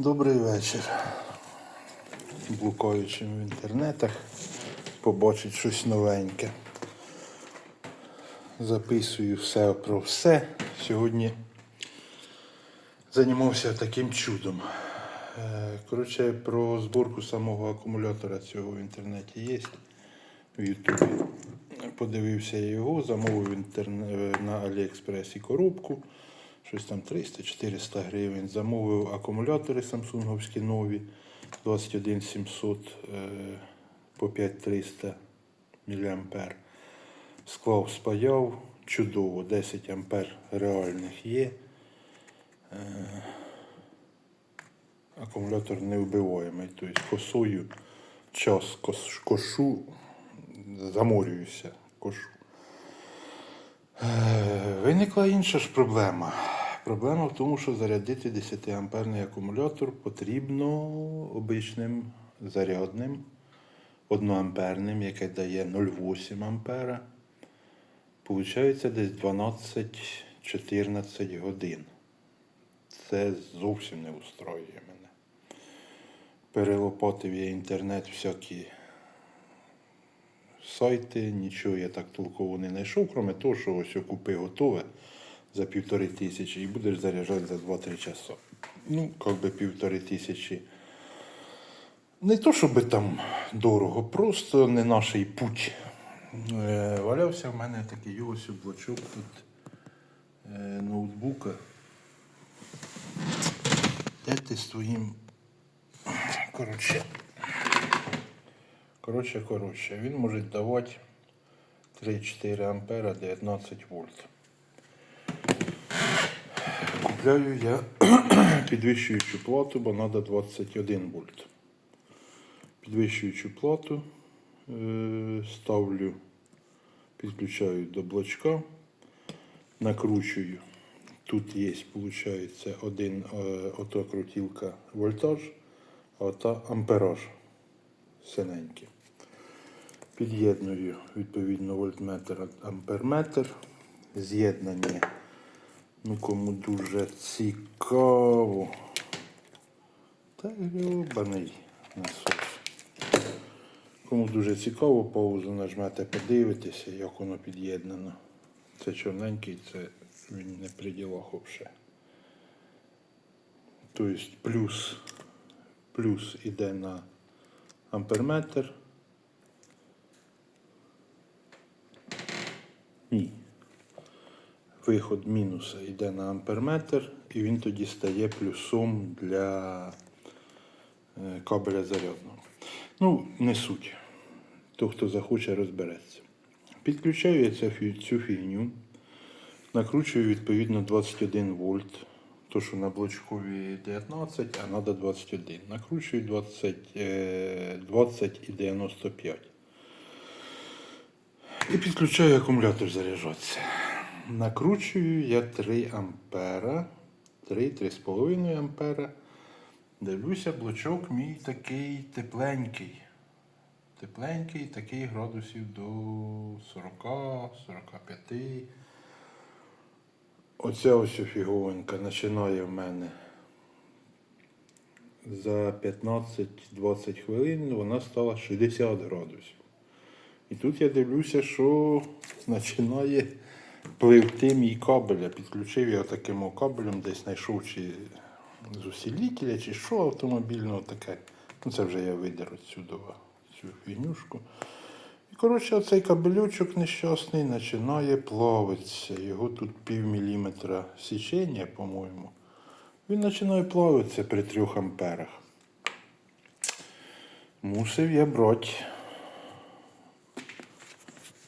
Добрий вечір. Блукаючи в інтернетах, побачить щось новеньке. Записую все про все. Сьогодні займався таким чудом. Е, Коротше, про зборку самого акумулятора цього в інтернеті є в Ютубі. Подивився його, замовив в інтерне- на Аліекспресі коробку. Щось там 300-400 гривень. Замовив акумулятори самсунговські нові 21700 е, по 5300 мА. Склав, спаяв, чудово, 10 ампер реальних є. Е, Акумулятор невбиваємий, тобто косою час кошу, заморююся, кошу. Е, Виникла інша ж проблема. Проблема в тому, що зарядити 10-амперний акумулятор потрібно обичним зарядним, одноамперним, яке дає 0,8 ампера. Получається десь 12-14 годин. Це зовсім не устроює мене. Перелопатив я інтернет всякі сайти, нічого я так толково не знайшов, крім того, що ось купи готове за півтори тисячі і будеш заряджати за 2-3 часа. Ну, як би півтори тисячі. Не то, щоб там дорого, просто не наш путь. Е, валявся в мене такий ось блочок тут е, ноутбука. Де ти з твоїм. Коротше. Коротше, коротше, він може давати 3-4 ампера 19 вольт. Купляю я підвищуючу плату, бо треба 21 вольт. Підвищуючу плату е, ставлю, підключаю до блочка, накручую. Тут є, виходить, один е, ота крутілка вольтаж, а ота ампераж синенькі. Під'єдную відповідно вольтметр амперметр. З'єднання. Ну, кому дуже цікаво. Та гребаний насос. Кому дуже цікаво, паузу нажмете, подивитися, як воно під'єднано. Це чорненький, це він не при ділах взагалі. Тобто плюс, плюс іде на амперметр. Ні. Виход мінуса йде на амперметр, і він тоді стає плюсом для е, кабеля зарядного. Ну, не суть. То, хто захоче, розбереться. Підключаю я цю фігню, накручую відповідно 21 вольт. То, що на блочкові 19, а треба 21. Накручую 20, е, 20 і 95. І підключаю акумулятор заряджатися. Накручую я 3 ампера, 3-3,5 ампера. Дивлюся, блочок мій такий тепленький. Тепленький, такий градусів до 40-45. Оця ось фіговонька починає в мене за 15-20 хвилин вона стала 60 градусів. І тут я дивлюся, що починає пливти мій кабель. Я підключив його таким кабелем, десь знайшов чи з усилителя, чи що автомобільного таке. Ну це вже я видер отсюди цю фігнюшку. Коротше, оцей кабелючок нещасний починає плавитися. Його тут пів міліметра січення, по-моєму. Він починає плавитися при 3 амперах. Мусив я брати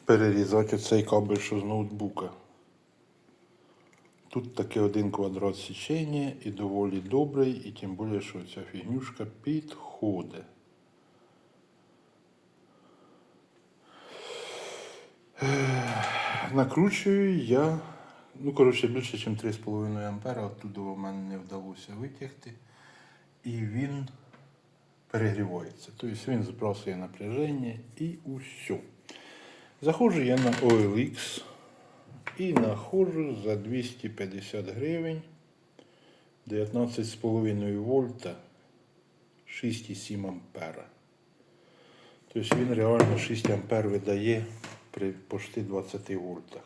перерізати цей кабель, що з ноутбука. Тут таке один квадрат січення і доволі добрий, і тим більше, що ця фігнюшка підходить. Накручую я, ну, коротше, більше, ніж 3,5 ампера, оттуда в мене не вдалося витягти. І він перегрівається. Тобто він збрасує напряження і усе. Заходжу я на OLX і знаходжу за 250 гривень 19,5 вольта 6,7 ампера. Тобто він реально 6 ампер видає при почти 20 вольтах.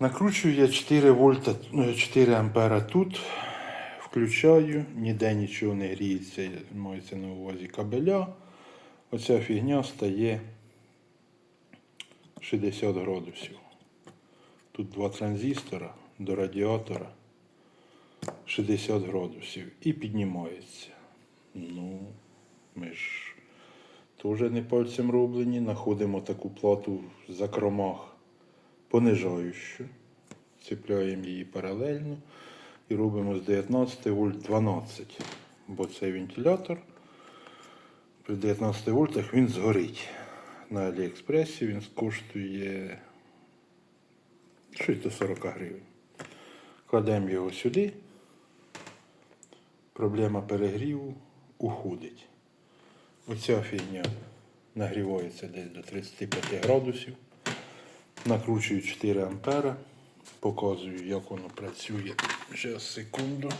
Накручую я 4 вольта, ну, 4 ампера тут. Включаю, ніде нічого не гріється, мається на увазі кабеля. Оця фігня стає 60 градусів. Тут два транзистора до радіатора 60 градусів і піднімається. Ну, ми ж теж не пальцем роблені. Знаходимо таку плату в закромах понижаючу. Цепляємо її паралельно і робимо з 19 вольт 12. Бо цей вентилятор при 19 вольтах він згорить. На Аліекспресі він коштує щось до 40 гривень. Кладемо його сюди. Проблема перегріву уходить. Оця фігня нагрівається десь до 35 градусів. Накручую 4 ампера. Показую, як воно працює. Зараз секунду.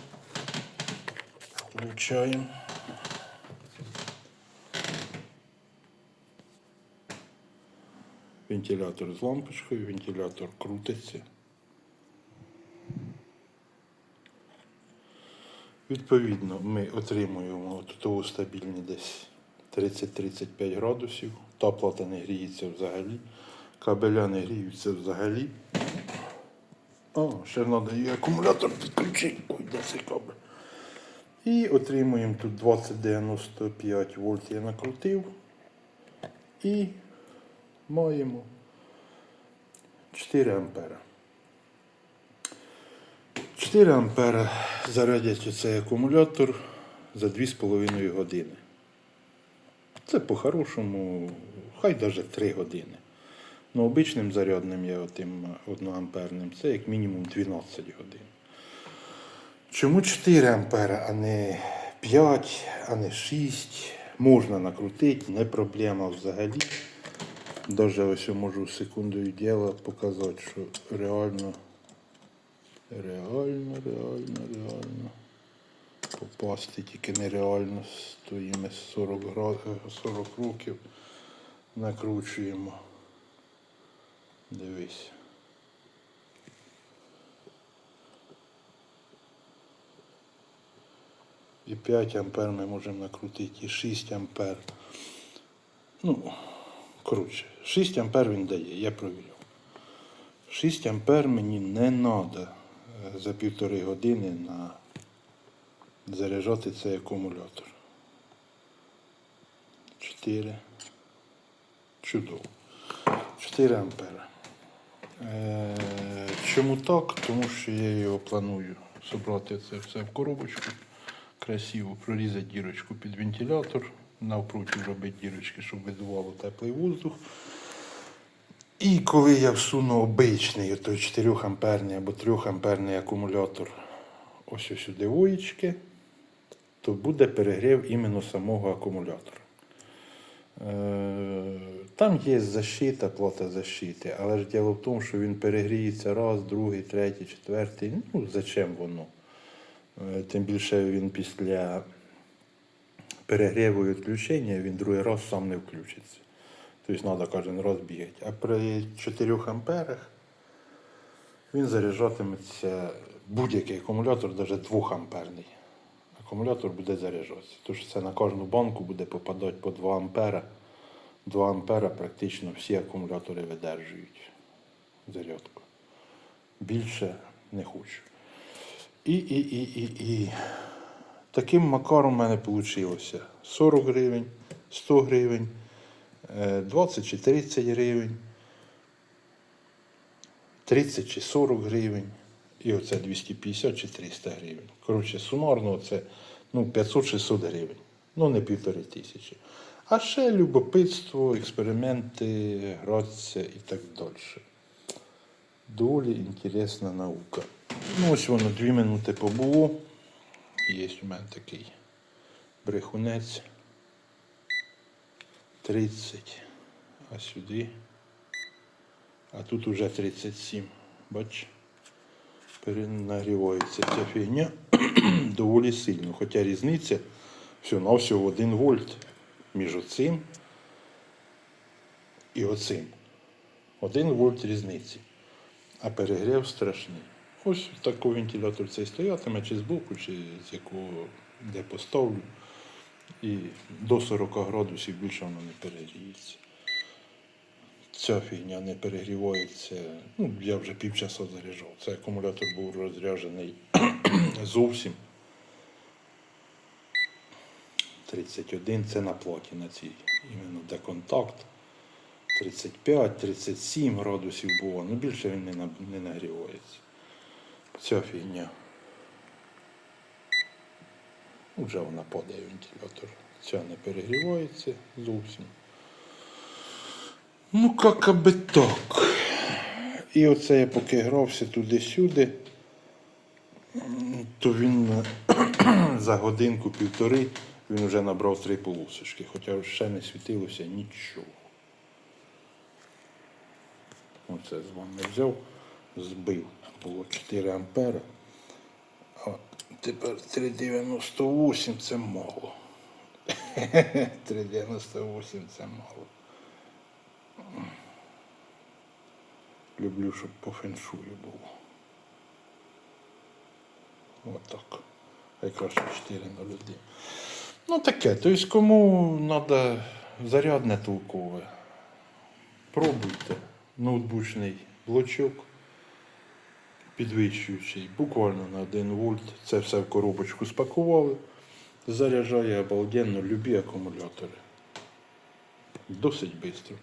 Включаємо. Вентилятор з лампочкою, вентилятор крутиться. Відповідно, ми отримуємо от того стабільні десь 30-35 градусів. Та плата не гріється взагалі. Кабеля не гріються взагалі. О, ще треба і акумулятор підключити. Де цей кабель. І отримуємо тут 2095 вольт я накрутив. І маємо 4 ампера. 4 ампера зарядять оцей акумулятор за 2,5 години. Це по-хорошому, хай навіть 3 години. Ну, обичним зарядним я отим одноамперним, це як мінімум 12 годин. Чому 4 ампера, а не 5, а не 6? Можна накрутити, не проблема взагалі. Даже ось я можу секундою діла показати, що реально, реально, реально, реально попасти тільки нереально стоїмо 40, град... 40 років, накручуємо. Дивись. І 5 ампер ми можемо накрутити, і 6 ампер. Ну, коротше, 6 ампер він дає, я провірив. 6 ампер мені не треба за півтори години на заряджати цей акумулятор. 4. Чудово. 4 ампера. Е, чому так? Тому що я його планую зібрати це все в коробочку. Красиво прорізати дірочку під вентилятор. Навпроти робити дірочки, щоб видувало теплий воздух. І коли я всуну обичний, той 4 амперний або 3 амперний акумулятор ось сюди воїчки, то буде перегрів іменно самого акумулятора. Е, Там є защита, плата защити, але ж діло в тому, що він перегріється раз, другий, третій, четвертий. Ну, зачем воно? Е, Тим більше він після перегріву і відключення він другий раз сам не включиться. Тобто треба кожен раз бігати. А при 4 амперах він заряджатиметься будь-який акумулятор, навіть 2 амперний. Акумулятор буде заряджатися. Тож це на кожну банку буде попадати по 2 ампера. 2 ампера практично всі акумулятори видержують зарядку. Більше не хочу. І, і, і, і, і. Таким макаром в мене вийшло 40 гривень, 100 гривень, е, 20 чи 30 гривень, 30 чи 40 гривень. І оце 250 чи 300 гривень. Коротше, сумарно це ну, 500-600 гривень. Ну, не півтори тисячі. А ще любопитство, експерименти, гратися і так далі. Доволі інтересна наука. Ну, ось воно дві минути побуло. Є у мене такий брехунець. 30. А сюди. А тут уже 37. Бач? Перенагрівається ця фігня доволі сильно. Хоча різниця всього на всього 1 вольт між оцим і оцим. 1 вольт різниці. А перегрів страшний. Ось такий вентилятор цей стоятиме, чи збоку, чи з якого де поставлю. І до 40 градусів більше воно не перегріється. Ця фігня не перегрівається. Ну, я вже півчаса заряджав. Цей акумулятор був розряджений зовсім. 31 це на платі на цій. Іменно де контакт. 35, 37 градусів було, ну більше він не, не нагрівається. Ця фігня. Уже вона падає вентилятор. Ця не перегрівається зовсім. Ну, як аби так. І оце я поки грався туди-сюди, то він е, за годинку-півтори він вже набрав три полосочки, хоча ще не світилося нічого. Оце з вами взяв, збив. Було 4 ампера. А тепер 3,98 це мало. 3,98 це мало. Люблю, щоб по феншую було. Отак. А якраз 4,01. Ну таке, тобто кому треба зарядне толкове, пробуйте. Ноутбучний блочок, підвищуючий буквально на 1 вольт. Це все в коробочку спакували. Заряджає обалденно любі акумулятори. Досить швидко.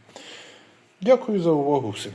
Дякую за увагу всім.